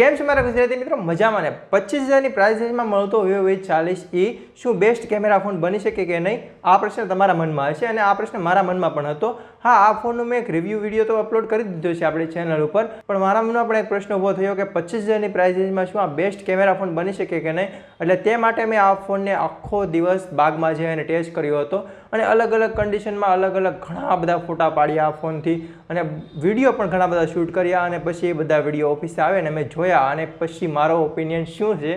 કેમ છે મારા ગુજરાતી મિત્રો? મજામાં ને? પચીસ હજારની પ્રાઇસ મળતો વિવો ચાલીસ ઈ શું બેસ્ટ કેમેરા ફોન બની શકે કે નહીં? આ પ્રશ્ન તમારા મનમાં હશે અને આ પ્રશ્ન મારા મનમાં પણ હતો. હા, આ ફોનનો મેં એક રિવ્યૂ વીડિયો તો અપલોડ કરી દીધો છે આપણી ચેનલ ઉપર. પણ મારા મનમાં પણ એક પ્રશ્ન ઊભો થયો કે પચીસ હજારની પ્રાઇસ શું આ બેસ્ટ કેમેરા ફોન બની શકે કે નહીં? એટલે તે માટે મેં આ ફોનને આખો દિવસ બાગમાં જઈને ટેસ્ટ કર્યો હતો. અને અલગ અલગ કન્ડિશનમાં અલગ અલગ ઘણા બધા ફોટા પાડ્યા ફોનથી. અને વીડિયો પણ ઘણા બધા શૂટ કર્યા અને પછી એ બધા વીડિયો ઓફિસે આવે ને મેં જોયા. અને પછી મારો ઓપિનિયન શું છે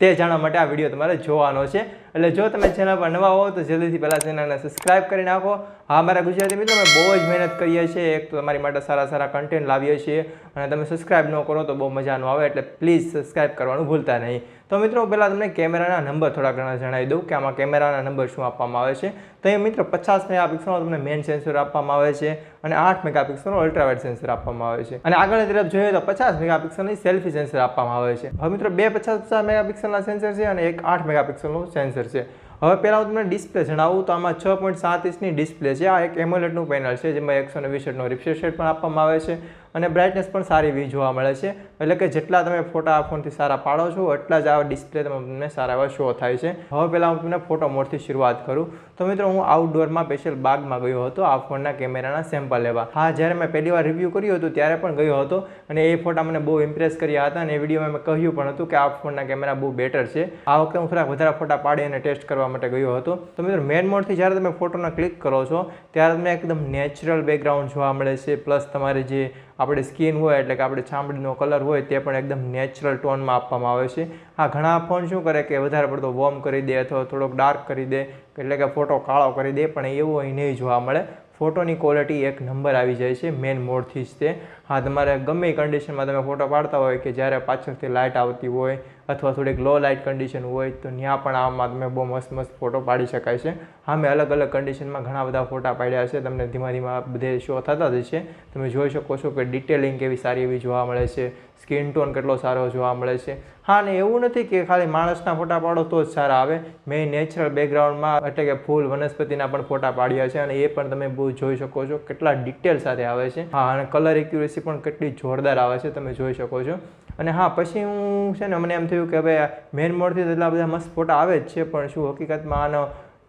તે જાણવા માટે આ વીડિયો તમારે જોવાનો છે. એટલે જો તમે ચેનલ પર નવા હો તો જલ્દીથી પહેલાં ચેનલને સબસ્ક્રાઈબ કરી નાખો. હા મારા ગુજરાતી મિત્રો, અમે બહુ જ મહેનત કરીએ છીએ. એક તો તમારી માટે સારા સારા કન્ટેન્ટ લાવીએ છીએ. અને તમે સબસ્ક્રાઇબ ન કરો તો બહુ મજા આવે, એટલે પ્લીઝ સબસ્ક્રાઈબ કરવાનું ભૂલતા નહીં. તો મિત્રો પહેલાં તમને કેમેરાના નંબર થોડા ઘણા જણાવી દઉં કે આમાં કેમેરાના નંબર શું આપવામાં આવે છે. તો એ મિત્રો, પચાસ મેગાપિક્સલનો તમને મેઇન સેન્સર આપવામાં આવે છે અને આઠ મેગાપિક્સલનો અલ્ટ્રાવાઇડ સેન્સર આપવામાં આવે છે. અને આગળની તરફ જોઈએ તો પચાસ મેગાપિક્સલની સેલ્ફી સેન્સર આપવામાં આવે છે. હવે મિત્રો, બે પચાસ પચાસ મેગાપિક્સલના સેન્સર છે અને એક આઠ મેગાપિક્સલનું સેન્સર છે. હવે પહેલાં હું તમને ડિસ્પ્લે જણાવું તો આમાં છ પોઈન્ટ સાત ઇંચની ડિસ્પ્લે છે. આ એક એમોલેટનું પેનલ છે, જેમાં એકસો ને રેટ પણ આપવામાં આવે છે. અને બ્રાઇટનેસ પણ સારી એવી જોવા મળે છે. એટલે કે જેટલા તમે ફોટા આ ફોનથી સારા પાડો છો, એટલા જ આ ડિસ્પ્લે તમને સારા એવા શો થાય છે. હવે પહેલાં હું તમને ફોટો મોડથી શરૂઆત કરું. તો મિત્રો, હું આઉટડોરમાં સ્પેશિયલ બાગમાં ગયો હતો. આ ફોનના કેમેરાના સેમ્પલ લેવા. હા, જ્યારે મેં પહેલી વાર રિવ્યૂ કર્યું હતું, ત્યારે પણ ગયો હતો. અને એ ફોટા મને બહુ ઇમ્પ્રેસ કર્યા હતા અને એ વિડીયોમાં મેં કહ્યું પણ હતું કે આ ફોનના કેમેરા બહુ બેટર છે. આ વખતે હું થોડાક વધારે ફોટા પાડી અને ટેસ્ટ કરવા માટે ગયો હતો. તો મિત્રો મેન મોડથી જ્યારે તમે ફોટોના ક્લિક કરો છો, ત્યારે તમને એકદમ નેચરલ બેકગ્રાઉન્ડ જોવા મળે છે. પ્લસ તમારે જે આપણી સ્કિન હોય એટલે કે આપણે ચામડીનો કલર હોય તે પણ એકદમ નેચરલ ટોનમાં આપવામાં આવે છે. આ ઘણા ફોન શું કરે કે વધારે પડતો વોર્મ કરી દે અથવા થોડોક ડાર્ક કરી દે, એટલે કે ફોટો કાળો કરી દે, પણ એવું અહીં નહીં જોવા મળે. ફોટોની ક્વોલિટી એક નંબર આવી જાય છે મેન મોડથી જ તે. હા, તમારે ગમે એ કન્ડિશનમાં તમે ફોટો પાડતા હોય કે જ્યારે પાછળથી લાઇટ આવતી હોય અથવા થોડીક લો લાઇટ કન્ડિશન હોય, તો ત્યાં પણ આમાં તમે બહુ મસ્ત મસ્ત ફોટો પાડી શકાય છે. હા, મેં અલગ અલગ કન્ડિશનમાં ઘણા બધા ફોટા પાડ્યા છે. તમને ધીમા ધીમા બધે શો થતા જ છે તમે જોઈ શકો છો કે ડિટેલિંગ કેવી સારી એવી જોવા મળે છે સ્કિન ટોન કેટલો સારો જોવા મળે છે. હા ને એવું નથી કે ખાલી માણસના ફોટા પાડો તો જ સારા આવે. મેં નેચરલ બેકગ્રાઉન્ડમાં એટલે કે ફૂલ વનસ્પતિના પણ ફોટા પાડ્યા છે અને એ પણ તમે બહુ જોઈ શકો છો કેટલા ડિટેલ સાથે આવે છે. હા, અને કલર એક્યુરેસી પણ કેટલી જોરદાર આવે છે તમે જોઈ શકો છો. અને હા, પછી હું છે ને, મને એમ થયું કે ભાઈ મેન મોડથી એટલા બધા મસ્ત ફોટા આવે જ છે, પણ શું હકીકતમાં આનો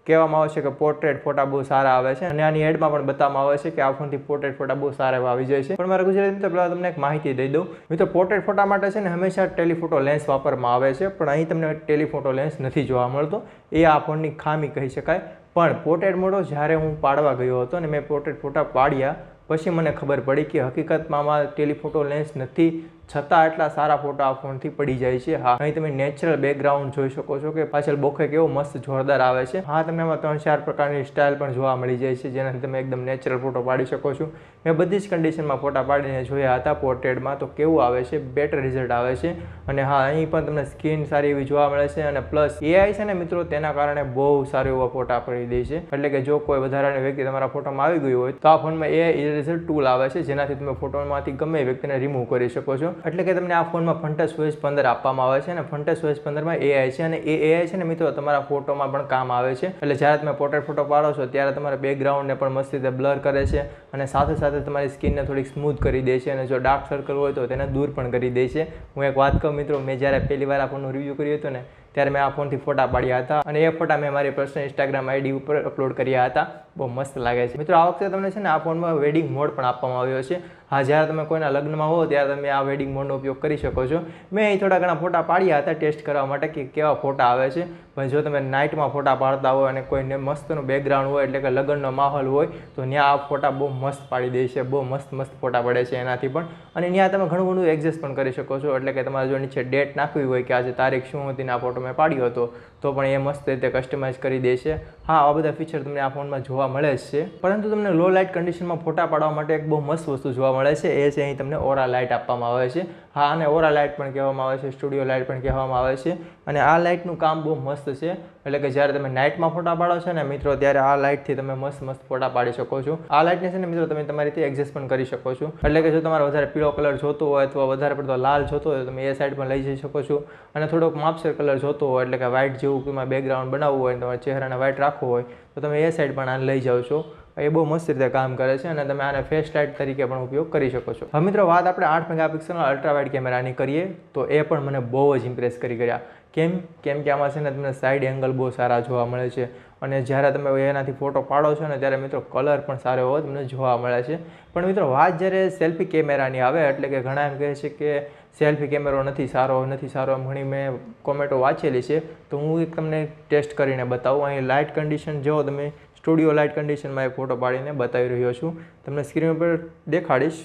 કહેવામાં આવે છે કે પોર્ટ્રેટ ફોટા બહુ સારા આવે છે. અને આની એડમાં પણ બતાવવામાં આવે છે કે આ ફોનથી પોર્ટ્રેટ ફોટા બહુ સારા એવા આવી જાય છે. પણ મારા ગુજરાતી મિત્રો પહેલાં તમને એક માહિતી દઈ દઉં. મિત્રો પોર્ટ્રેટ ફોટા માટે છે ને, હંમેશા ટેલિફોટો લેન્સ વાપરવામાં આવે છે, પણ અહીં તમને ટેલિફોટો લેન્સ નથી જોવા મળતો. એ આ ફોનની ખામી કહી શકાય. પણ પોર્ટ્રેટ મોડો જ્યારે હું પાડવા ગયો હતો અને મેં પોર્ટ્રેટ ફોટા પાડ્યા પછી મને ખબર પડી કે હકીકતમાં આમાં ટેલિફોટો લેન્સ નથી, છતાં એટલા સારા ફોટા આ ફોનથી પડી જાય છે. હા, અહીં તમે નેચરલ બેકગ્રાઉન્ડ જોઈ શકો છો કે પાછળ બોખે કેવો મસ્ત જોરદાર આવે છે. હા, તમને એમાં ત્રણ ચાર પ્રકારની સ્ટાઇલ પણ જોવા મળી જાય છે, જેનાથી તમે એકદમ નેચરલ ફોટો પાડી શકો છો. મેં બધી જ કન્ડિશનમાં ફોટા પાડીને જોયા હતા પોર્ટ્રેટમાં તો કેવું આવે છે? બેટર રિઝલ્ટ આવે છે. અને હા, અહીં પણ તમને સ્કિન સારી એવી જોવા મળે છે અને પ્લસ એઆઈ છે ને મિત્રો, તેના કારણે બહુ સારો એવા ફોટા પડી દે છે. એટલે કે જો કોઈ વધારાની વ્યક્તિ તમારા ફોટામાં આવી ગયું હોય, તો આ ફોનમાં એઆઈ ઇરેઝર ટૂલ આવે છે, જેનાથી તમે ફોટોમાંથી ગમે વ્યક્તિને રિમૂવ કરી શકો છો. એટલે કે તમને આ ફોનમાં ફંટસ ઓએસ પંદર આપવામાં આવે છે અને ફંટસ ઓએસ પંદરમાં એઆઈ છે અને એ એઆઈ છે ને મિત્રો, તમારા ફોટોમાં પણ કામ આવે છે. એટલે જ્યારે તમે પોર્ટ્રેટ ફોટો પાડો છો, ત્યારે તમારા બેકગ્રાઉન્ડને પણ મસ્ત રીતે બ્લર કરે છે અને સાથે સાથે તમારી સ્કિનને થોડીક સ્મૂથ કરી દે છે અને જો ડાર્ક સર્કલ હોય તો તેને દૂર પણ કરી દે છે. હું એક વાત કહું મિત્રો, મેં જ્યારે પહેલી વાર આ ફોનનો રિવ્યૂ કર્યો હતો ને, ત્યારે મેં આ ફોનથી ફોટા પાડ્યા હતા અને એ ફોટા મેં મારી પર્સનલ ઇન્સ્ટાગ્રામ આઈડી ઉપર અપલોડ કર્યા હતા. બહુ મસ્ત લાગે છે. મિત્રો, આ વખતે તમને છે ને આ ફોનમાં વેડિંગ મોડ પણ આપવામાં આવ્યો છે. હા, જ્યારે તમે કોઈના લગ્નમાં હો, ત્યારે તમે આ વેડિંગ મોડનો ઉપયોગ કરી શકો છો. મેં અહીં થોડા ઘણા ફોટા પાડ્યા હતા ટેસ્ટ કરવા માટે કે કેવા ફોટા આવે છે. પણ જો તમે નાઇટમાં ફોટા પાડતા હોય અને કોઈને મસ્તનું બેકગ્રાઉન્ડ હોય, એટલે કે લગ્નનો માહોલ હોય, તો ત્યાં આ ફોટા બહુ મસ્ત પાડી દે છે. બહુ મસ્ત મસ્ત ફોટા પડે છે એનાથી પણ. અને ત્યાં તમે ઘણું ઘણું એડજસ્ટ પણ કરી શકો છો. એટલે કે તમારે જો નીચે ડેટ નાખવી હોય કે આજે તારીખ શું હતી આ ફોટો મેં પાડ્યો હતો, તો પણ એ મસ્ત રીતે કસ્ટમાઇઝ કરી દે છે. હા આવા બધા ફીચર તમને આ ફોનમાં જોવા મળે જ છે. પરંતુ તમને લો લાઇટ કન્ડિશનમાં ફોટા પાડવા માટે એક બહુ મસ્ત વસ્તુ જોવા મળે છે. એ છે અહીં તમને ઓરા લાઇટ આપવામાં આવે છે. હા, અને ઓરા લાઇટ પણ કહેવામાં આવે છે, સ્ટુડિયો લાઇટ પણ કહેવામાં આવે છે. અને આ લાઇટનું કામ બહુ મસ્ત છે. એટલે કે જ્યારે તમે નાઇટમાં ફોટા પાડો છો ને મિત્રો, ત્યારે આ લાઇટથી તમે મસ્ત મસ્ત ફોટા પાડી શકો છો. આ લાઇટને છે ને મિત્રો, તમે તમારી રીતે એડજસ્ટ પણ કરી શકો છો. એટલે કે જો તમારે વધારે પીળો કલર જોતો હોય અથવા વધારે પડતો લાલ જોતો હોય તમે એ સાઈડ પણ લઈ જઈ શકો છો. અને થોડોક માપસર કલર જોતો હોય, એટલે કે વ્હાઇટ જેવું બેકગ્રાઉન્ડ બનાવવું હોય તમારા ચહેરાને વ્હાઇટ રાખવો હોય, તો તમે એ સાઈડ પણ આને લઈ જાઓ છો. એ બહુ મસ્ત રીતે કામ કરે છે અને તમે આને ફેસ લાઇટ તરીકે પણ ઉપયોગ કરી શકો છો. હવે મિત્રો, વાત આપણે આઠ મેગાપિક્સલના અલ્ટ્રાવાઇડ કેમેરાની કરીએ, તો એ પણ મને બહુ જ ઇમ્પ્રેસ કરી ગયા. કેમ? કેમ કે આમાં છે ને તમને સાઇડ એંગલ બહુ સારા જોવા મળે છે અને જ્યારે તમે એનાથી ફોટો પાડો છો ને ત્યારે મિત્રો કલર પણ સારો એવો તમને જોવા મળે છે. પણ મિત્રો, વાત જ્યારે સેલ્ફી કેમેરાની આવે, એટલે કે ઘણા એમ કહે છે કે સેલ્ફી કેમેરો નથી સારો નથી સારો એમ ઘણી મેં કોમેન્ટો વાંચેલી છે, તો હું એક તમને ટેસ્ટ કરીને બતાવું. અહીં લાઇટ કન્ડિશન જો તમે સ્ટુડિયો લાઇટ કન્ડિશનમાં એક ફોટો પાડીને બતાવી રહ્યો છું. તમને સ્ક્રીન પર દેખાડીશ.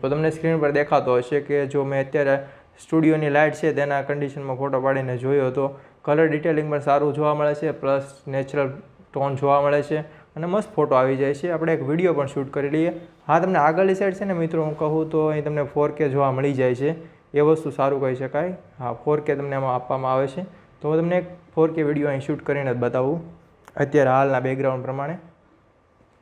તો તમને સ્ક્રીન પર દેખાતો હશે કે જો મેં અત્યારે સ્ટુડિયોની લાઇટ છે તેના કન્ડિશનમાં ફોટો પાડીને જોયો હતો કલર ડિટેલિંગ પણ સારું જોવા મળે છે, પ્લસ નેચરલ ટોન જોવા મળે છે અને મસ્ત ફોટો આવી જાય છે. આપણે એક વીડિયો પણ શૂટ કરી લઈએ. હા, તમને આગળની સાઈડ છે ને મિત્રો, હું કહું તો અહીં તમને ફોર કે જોવા મળી જાય છે. એ વસ્તુ સારું કહી શકાય. હા ફોર કે તમને એમાં આપવામાં આવે છે. તો હું તમને એક ફોર કે વીડિયો અહીં શૂટ કરીને જ બતાવું. અત્યારે હાલના બેકગ્રાઉન્ડ પ્રમાણે.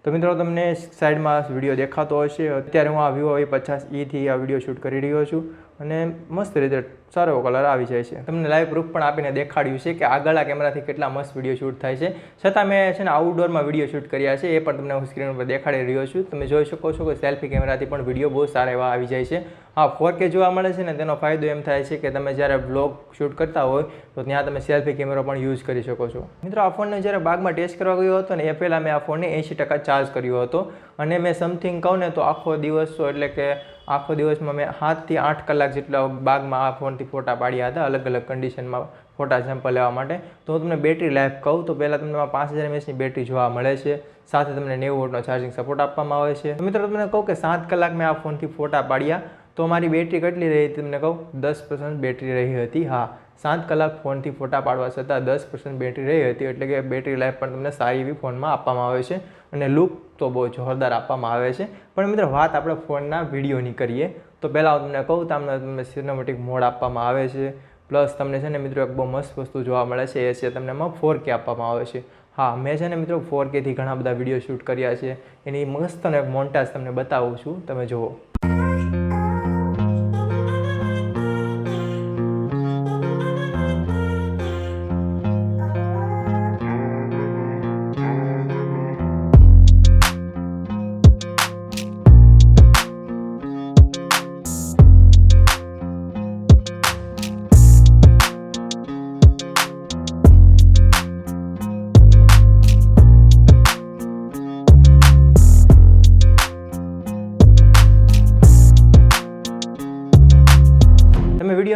તો મિત્રો, તમને સાઈડમાં વીડિયો દેખાતો હશે. અત્યારે હું આ વિવો એ પચાસ ઈથી આ વીડિયો શૂટ કરી રહ્યો છું અને મસ્ત રીતે સારો કલર આવી જાય છે. તમને લાઈવ પ્રૂફ પણ આપીને દેખાડ્યું છે કે આગળના કેમેરાથી કેટલા મસ્ત વીડિયો શૂટ થાય છે. છતાં મેં છે ને આઉટડોરમાં વીડિયો શૂટ કર્યા છે, એ પણ તમને હું સ્ક્રીન પર દેખાડી રહ્યો છું. તમે જોઈ શકો છો કે સેલ્ફી કેમેરાથી પણ વીડિયો બહુ સારા એવા આવી જાય છે. હા ફોર કે જોવા મળે છે ને, તેનો ફાયદો એમ થાય છે કે તમે જ્યારે બ્લોગ શૂટ કરતા હોય, તો ત્યાં તમે સેલ્ફી કેમેરો પણ યુઝ કરી શકો છો. મિત્રો, આ ફોનને જ્યારે બાગમાં ટેસ્ટ કરવા ગયો હતો ને, એ પહેલાં મેં આ ફોનને એંશી ટકા ચાર્જ કર્યો હતો. અને મેં સમથિંગ કહું ને, તો આખો દિવસ એટલે કે આખો દિવસમાં મેં સાતથી આઠ કલાક જેટલા બાગમાં આ ફોનથી ફોટા પાડ્યા હતા, અલગ અલગ કન્ડિશનમાં ફોટા સેમ્પલ લેવા માટે. તો હું તમને બેટરી લાઈફ કહું, તો પહેલાં તમને પાંચ હજાર એમએચની બેટરી જોવા મળે છે. સાથે તમને નેવું વોટનો ચાર્જિંગ સપોર્ટ આપવામાં આવે છે. મિત્રો, તમને કહું કે સાત કલાક મેં આ ફોનથી ફોટા પાડ્યા. તો મારી બેટરી કેટલી રહી હતી તમને કહું? દસ પર્સન્ટ બેટરી રહી હતી. હા, સાત કલાક ફોનથી ફોટા પાડવા છતાં દસ પર્સન્ટ બેટરી રહી હતી, એટલે કે બેટરી લાઈફ પણ તમને સારી એવી ફોનમાં આપવામાં આવે છે અને લુક તો બહુ જોરદાર આપવામાં આવે છે. પણ મિત્રો, વાત આપણે ફોનના વિડીયોની કરીએ. તો પહેલાં હું તમને કહું, તમને તમને સિનેમેટિક મોડ આપવામાં આવે છે. પ્લસ તમને છે ને મિત્રો, એક બહુ મસ્ત વસ્તુ જોવા મળે છે, એ છે તમને એમાં ફોર કે આપવામાં આવે છે. હા, મેં છે ને મિત્રો ફોર કેથી ઘણા બધા વીડિયો શૂટ કર્યા છે. એની મસ્ત અને મોન્ટાજ તમને બતાવું છું. તમે જુઓ.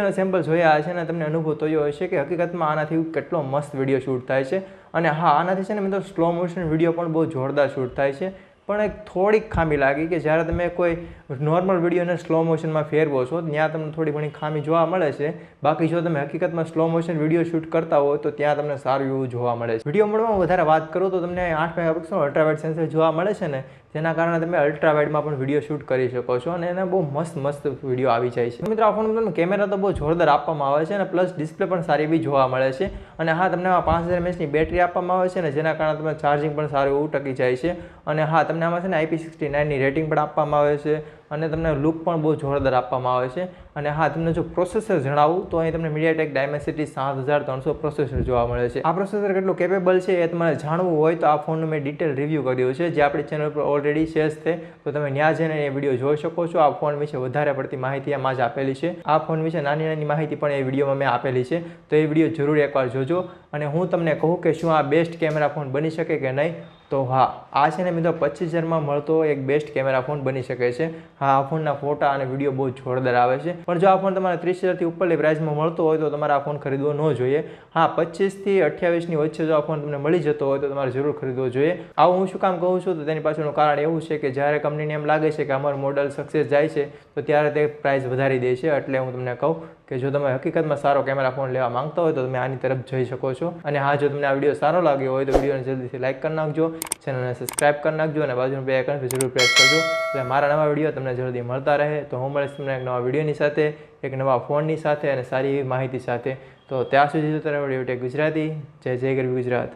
વિડીયોનો સેમ્પલ જોયા હશે ને તમને અનુભવ થયો હશે કે હકીકતમાં આનાથી કેટલો મસ્ત વીડિયો શૂટ થાય છે. અને હા, આનાથી છે ને મિત્રો સ્લો મોશન વીડિયો પણ બહુ જોરદાર શૂટ થાય છે. પણ એક થોડીક ખામી લાગી કે જ્યારે તમે કોઈ નોર્મલ વિડીયોને સ્લો મોશનમાં ફેરવો છો, ત્યાં તમને થોડી ઘણી ખામી જોવા મળે છે. બાકી જો તમે હકીકતમાં સ્લો મોશન વીડિયો શૂટ કરતા હો તો ત્યાં તમને સારું એવું જોવા મળે છે. વીડિયો મોડમાં વધારે વાત કરું તો તમને આઠ મેગાપિક્સલ અલ્ટ્રાવાઇડ સેન્સર જોવા મળે છે ને જેના કારણે તમે અલ્ટ્રાવાઇડમાં પણ વીડિયો શૂટ કરી શકો છો અને એને બહુ મસ્ત મસ્ત વીડિયો આવી જાય છે. મિત્રો, આ ફોનમાં તમને કેમેરા તો બહુ જોરદાર આપવામાં આવે છે અને પ્લસ ડિસ્પ્લે પણ સારી એવી જોવા મળે છે. અને હા, તમને આમાં પાંચ હજાર એમએચની બેટરી આપવામાં આવે છે ને જેના કારણે તમે ચાર્જિંગ પણ સારું એવું ટકી જાય છે. અને હા, તમને આમાં છે ને આઈપી સિક્સટી નાઇનની રેટિંગ પણ આપવામાં આવે છે. અને તમને લુક પણ બહુ જોરદાર આપવામાં આવે છે. અને હા, તમને જો પ્રોસેસર જણાવું, તો અહીં તમને મીડિયાટેક ડાયમેસિટી સાત હજાર ત્રણસો પ્રોસેસર જોવા મળે છે. આ પ્રોસેસર કેટલું કેપેબલ છે એ તમારે જાણવું હોય, તો આ ફોનનું મેં ડિટેલ રિવ્યૂ કર્યું છે, જે આપણી ચેનલ પર ઓલરેડી શેર છે. તો તમે ત્યાં જઈને એ વીડિયો જોઈ શકો છો. આ ફોન વિશે વધારે પડતી માહિતી આમાં જ આપેલી છે. આ ફોન વિશે નાની નાની માહિતી પણ એ વિડીયોમાં મેં આપેલી છે. તો એ વીડિયો જરૂર એકવાર જોજો. અને હું તમને કહું કે શું આ બેસ્ટ કેમેરા ફોન બની શકે કે નહીં? તો હા, આ છે ને મિત્રો પચીસ હજારમાં મળતો એક બેસ્ટ કેમેરા ફોન બની શકે છે. હા, આ ફોનના ફોટા અને વીડિયો બહુ જોરદાર આવે છે. પણ જો આ ફોન તમારે ત્રીસ હજારથી ઉપરની પ્રાઇસમાં મળતો હોય તો તમારે આ ફોન ખરીદવો ન જોઈએ. હા, પચીસથી અઠ્યાવીસની વચ્ચે જો આ ફોન તમને મળી જતો હોય તો તમારે જરૂર ખરીદવો જોઈએ. આવું હું શું કામ કહું છું? તો તેની પાછળનું કારણ એવું છે કે જ્યારે કંપનીને એમ લાગે છે કે અમારું મોડલ સક્સેસ જાય છે, તો ત્યારે તે પ્રાઇસ વધારી દે છે. એટલે હું તમને કહું કે જો તમે હકીકતમાં સારો કેમેરા ફોન લેવા માંગતા હોય તો તમે આની તરફ જઈ શકો છો. અને હા, જો તમને આ વીડિયો સારો લાગ્યો હોય તો વિડીયોને જલ્દીથી લાઇક કરી નાખજો, ચેનલને સબસ્ક્રાઇબ કરી નાખજો અને બાજુનું બે આઇકન જરૂર પ્રેસ કરજો. એટલે મારા નવા વીડિયો તમને જલ્દી મળતા રહે. તો હું મળીશ તમને એક નવા વિડીયોની સાથે, એક નવા ફોનની સાથે અને સારી એવી માહિતી સાથે. તો ત્યાં સુધી જો તમે વીડિયો ટેક ગુજરાતી, જય જય ગરવી ગુજરાત.